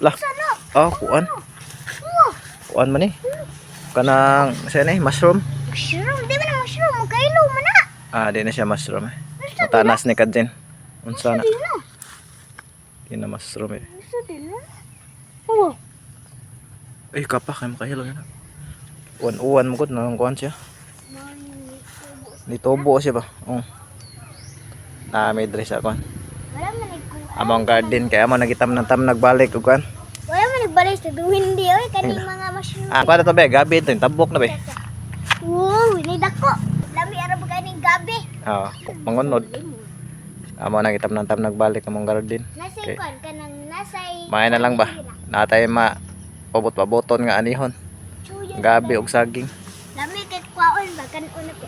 Lah. Oh, kuan. Kuan man eh. Kanang siya ni mushroom. Mushroom, di ba na mushroom? Magkailo mo na. Ah, di na siya mushroom eh. Matanas ni kadjin. Unsa na? Di na. Na mushroom eh. Gusto din na. Oo. Ay, kapa kay makahilo yun. Uwan-uwan mo gud nang kuan siya. Nitobo siya ba? Oh. Na may dress ako. Wala man. Among garden kaya mo nagitam ng tam nagbalik ug kuan. Wala man nagbalay sa duwin di. Oy, kaning mga mushroom. Ah, para to be, gabi ito, tabok na be. Wow, ini dako. Lami ara ba kaning gabi? Ah, mangunod. Amo nagitam ng tam nagbalik among garden. Nasa Okay. kanang nasay. Maay na lang ba? Natay ma pabot-paboton nga anihon. Gabi og saging. Lami kay kwaon ba kan una ko.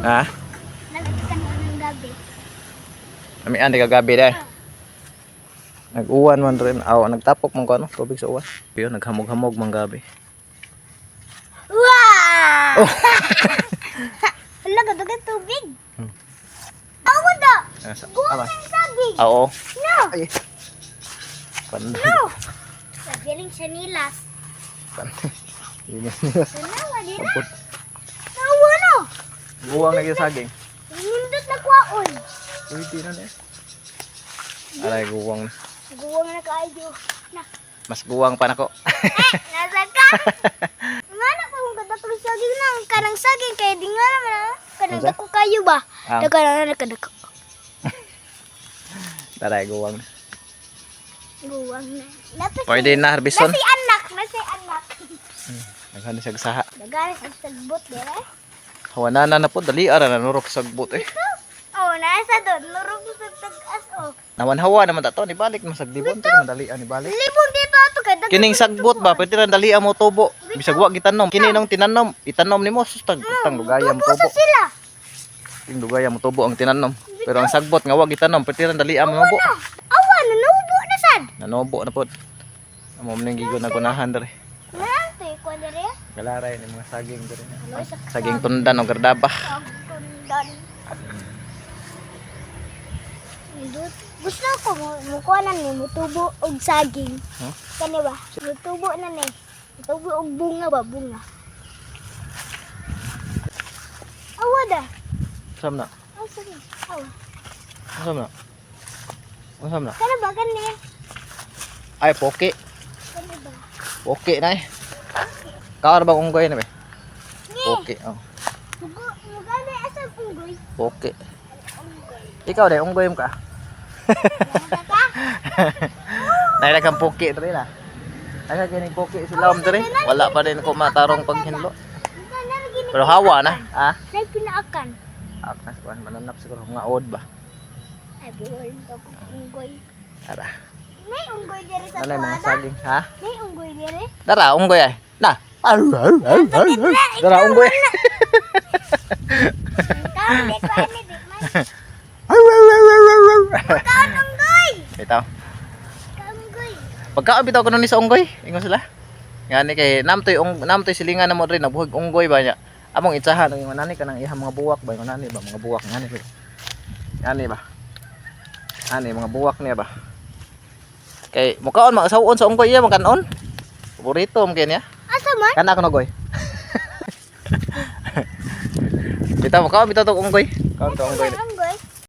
Ha? Lami kay kan unang gabi. Ami andi ka gabi dai. Nag-uwan man rin. Aw, nagtapok man ko ano, tubig sa uwan. Pero naghamog-hamog man gabi. Wow! Oh. Hala ka dagat tubig. Hmm. Ako da. Ng saging. Ah, Oo. No. Ay. Panday. No. Sabiling siya nilas. Panday. Yun yun. Tanawa di na. Kapot. Tawa no. Buwang na yung saging. Nindot na kwaon. Uy, na eh. Aray, guwang na. Guwang na kaayo. Na. Mas guwang pa nako. Eh, nasa ka. Mana pa kung katatong saging na. Kanang saging kaya di nga naman ah. Kanang Unsa? dako kayo ba? Ah. Dako na nakadako. Taray, guwang na. Guwang na. Napit. Pwede na, harbison. Nasi anak. Nasi anak. Naghan sa saha. Nagaris ang sagbot dire. Hawana na na po, dali ara na nurok sa sagbot eh. Nasa doon. Nurog sa tagas oh. Naman-hawa naman tato, ni balik mo sagbibon, pero madalian ni balik. Libong dito ato kay dag. Kining sagbot ba, pwede na dalian mo tubo. Bisag wa gitanom. Kini nung tinanom, itanom nimo sus tag tang lugaya mo Tubo sila. King lugaya mo tubo ang tinanom. Pero ang sagbot nga wa gitanom, pwede na dalian mo tubo. No. Awa na naubo na sad. Nanobo na pod. Amo man gigon na gunahan dere. Galaray ni mga saging dere. Sa Saging tundan o gardaba. kagundan. Indot. Gusto ko mo mukuha na ni mutubo og saging. Huh? Kani ba? Mutubo na ni. Mutubo og bunga ba bunga. Awa da. Sam na. Aw sige. Awa. Sam na. Sam na. Kana ba kani? Ay poke. Kani ba? Poke na eh. Kaar ba unggoy na be? Ni. Poke. Oh. Mugo mugani asa unggoy. Poke. Ikaw dai unggoy mo ka. Ka? Naila kang poke dere na. Asa kini poke sila om dere. Wala pa din ko matarong paghinlo. Pero hawa na. Ah. Nay pinaakan. Akas ba mananap siguro nga od ba. Ay buhol ko unggoy. Tara. Nay unggoy diri sa yung mga saging ha? Nay unggoy diri. Tara unggoy ay. Na. Tara unggoy. Ikaw di ko ani di man. Ikaw bitaw ko nun ni sa unggoy, ingon sila. Ngani kay namtoy ung namtoy silingan na mo rin nabuhig unggoy ba niya. Among itsahan ng nani kanang ihang mga buwak ba ingon nani ba mga buwak ngani ba. Ngani ba. Ani mga buwak niya ba. Kay mukaon mga sawon sa unggoy iya makanon. Paborito mo kay niya. Asa man? Kana ko nagoy. Bitaw mo kaon bitaw tong unggoy. Kaon tong unggoy.